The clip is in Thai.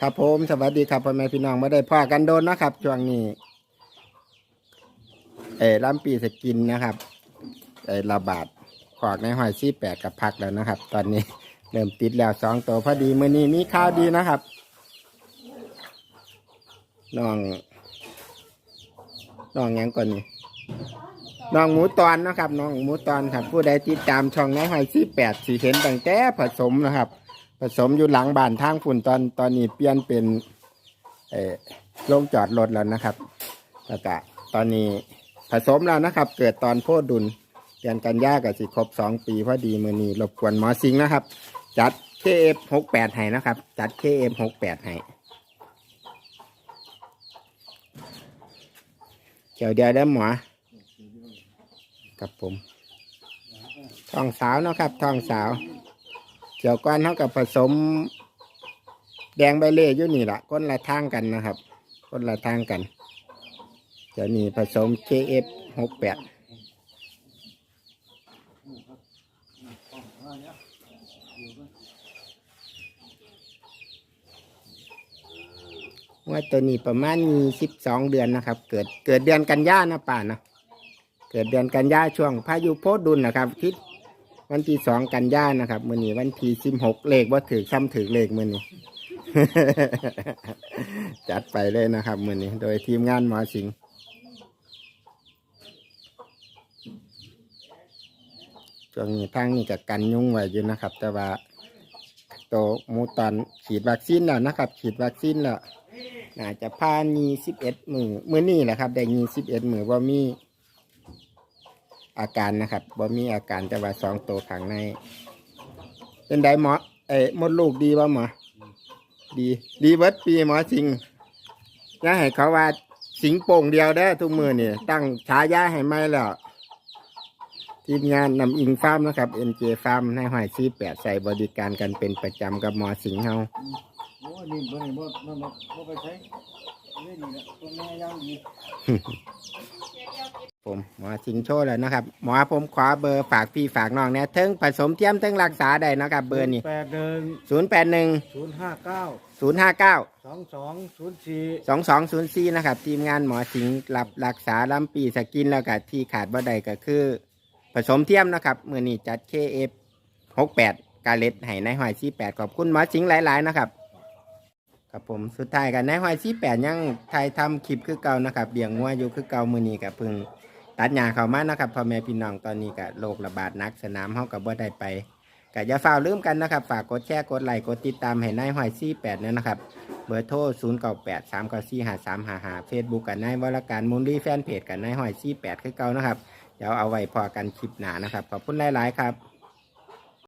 ครับผมสวัสดีครับพ่อแม่พี่น้องไม่ได้พ่อกันโดนนะครับช่วงนี้ เออล้ำปีสกินนะครับเออระบาดขอกในหอยซี่แปดกับพักแล้วนะครับ ตอนนี้เริ่มติดแล้วสองตัวพอดีมือนี้มีข่าวดีนะครับน้องน้องยังก่อนนี่น้องหมูตอนนะครับน้องหมูตอนครับ ผู้ใดติดตามช่องในหอยซี่แปดสีเห็นตั้งแต่ผสมนะครับ ผสมอยู่หลังบ้านทางฝุ่นตอนตอนนี้เปลี่ยนเป็นเออโรงจอดรถแล้วนะครับแล้วก็ตอนนี้ผสมแล้วนะครับ เกิดตอนโพดดุลเดือนกันยากับสิครบสองปีพอดีมือนี้รบกวนหมอสิงนะครับ จัด KF หกแปดให้นะครับ จัด KF หกแปดให้เดี๋ยวเดียวได้หมอกับผมทองสาวนะครับทองสาว เกี่ยวก้อนเท่ากับผสม แดงใบเล่อยู่นี่ละก้นละทางกันนะครับก้นละทางกันเดี๋ยวนี้ผสม KF หกแปดว่าตัวนี้ประมาณมีสิบสองเดือนนะครับ เกิดเกิดเดือนกันยานะป่านะเกิดเดือนกันยาช่วงพายุโพดุลนะครับทิศ วันที่สองกันยานะครับมือนี้วันที่สิบหกเลขว่าถือซ้ำถือเลขมือนี้ จัดไปเลยนะครับมือนี้ โดยทีมงานหมอสิงช่วงนี้ทางนี้กับกันยุ่งไว้อยู่นะครับ แต่ว่าโตมูตอนฉีดวัคซีนแล้วนะครับ ฉีดวัคซีนแล้วน่าจะพานีสิบเอ็ดมือมือนี้แหละครับ ได้ยีสิบเอ็ดมือว่ามี อาการนะครับบ่มีอาการแต่ว่าสองตัวขังใน เป็นไดหมอเอ้มดลูกดีบ่หมอ ดี ดีเบิดปีหมอสิงอย่าให้เขาว่าสิงโป่งเดียวได้ทุกมือนี่ตั้งฉายาให้ไม่แล้วทีมงานนำอิงฟาร์มนะครับ NJ ฟาร์มในหอยซีแปดใส่บริการกันเป็นประจำกับหมอสิงเฮาโอ้นี่บ่นี่บ่บ่บ่บ่ไปใช้นี่นี่แหละตัวแม่ยังดี ผมหมอสิงโชว์แล้วนะครับ หมอผมขอเบอร์ฝากพี่ฝากน้องเนี่ยเทิงผสมเทียมเทิงรักษาได้นะครับ เบอร์นี่แปดหนึ่งศูนย์แปดหนึ่งศูนย์ห้าเก้าศูนย์ห้าเก้าสองสองศูนย์สี่สองสองศูนย์สี่นะครับ ทีมงานหมอสิงห์รับรักษาลำปีสกินแล้วก็ที่ขาดบ่ได้ก็คือ ผสมเทียมนะครับมือนี้จัด KF หกแปดกาเล็ดให้ในหอยสี่แปดขอบคุณหมอสิงห์หลาย ๆ นะครับครับผมสุดท้ายกันในหอยสี่แปดยังไทยทำคลิปคือเก่านะครับเบี่ยงงัวอยู่คือเก่ามือนี้กับพึ่ง ตัดหญ้าเข้ามานะครับพ่อแม่พี่น้องตอนนี้กับโรคระบาดหนักสนามเฮากับบ่ได้ไปก็อย่าฝ่าลืมกันนะครับฝากกดแชร์กดไลค์กดติดตามให้นายหอยซี่แปดเนี่ยนะครับเบอร์โทรศูนย์เก้าแปดสามเก้าซี่หาสามหาหาเฟซบุ๊กกับนายวรการมูลลี่แฟนเพจกับนายหอยซี่แปดคือเก่านะครับเดี๋ยวเอาไว้พอกันคลิปหนานะครับขอบคุณหลายๆครับ